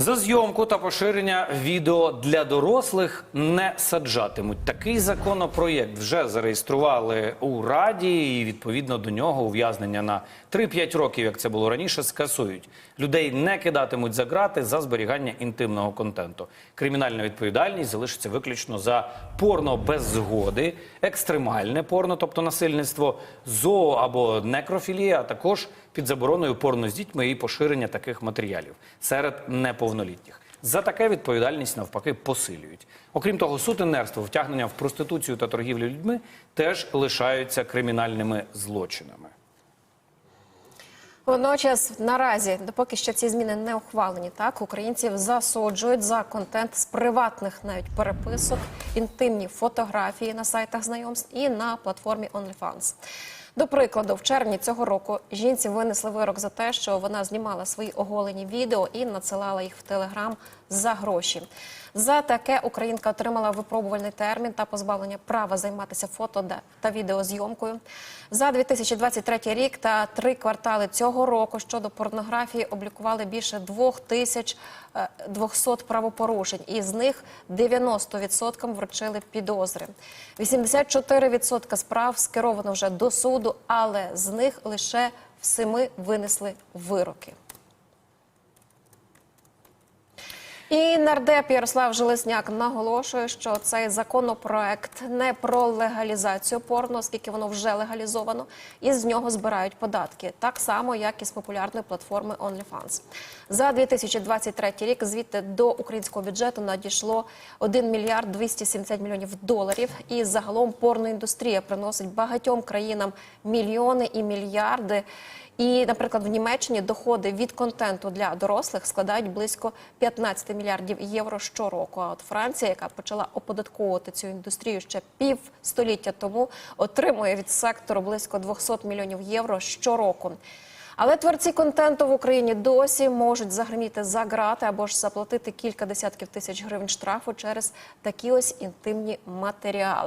За зйомку та поширення відео для дорослих не саджатимуть. Такий законопроєкт вже зареєстрували у Раді, і відповідно до нього ув'язнення на 3-5 років, як це було раніше, скасують. Людей не кидатимуть за грати за зберігання інтимного контенту. Кримінальна відповідальність залишиться виключно за порно без згоди, екстремальне порно, тобто насильництво, зоо або некрофілія, а також під забороною порно з дітьми і поширення таких матеріалів серед неповнолітніх. За таке відповідальність навпаки посилюють. Окрім того, сутенерство, втягнення в проституцію та торгівлю людьми теж лишаються кримінальними злочинами. Водночас наразі, допоки ще ці зміни не ухвалені, так українців засуджують за контент з приватних навіть переписок, інтимні фотографії на сайтах знайомств і на платформі OnlyFans. До прикладу, в червні цього року жінці винесли вирок за те, що вона знімала свої оголені відео і надсилала їх в Телеграм за гроші. За таке українка отримала випробувальний термін та позбавлення права займатися фото та відеозйомкою. За 2023 рік та три квартали цього року щодо порнографії облікували більше 2200 правопорушень, і з них 90% вручили підозри. 84% справ скеровано вже до суду, але з них лише в семи винесли вироки. І нардеп Ярослав Железняк наголошує, що цей законопроект не про легалізацію порно, оскільки воно вже легалізовано, і з нього збирають податки, так само як і з популярної платформи OnlyFans. За 2023 рік звідти до українського бюджету надійшло 1 мільярд 270 мільйонів доларів. І загалом порноіндустрія приносить багатьом країнам мільйони і мільярди. І, наприклад, в Німеччині доходи від контенту для дорослих складають близько 15 мільярдів євро щороку. А от Франція, яка почала оподатковувати цю індустрію ще півстоліття тому, отримує від сектору близько 200 мільйонів євро щороку. Але творці контенту в Україні досі можуть загриміти за грати або ж заплатити кілька десятків тисяч гривень штрафу через такі ось інтимні матеріали.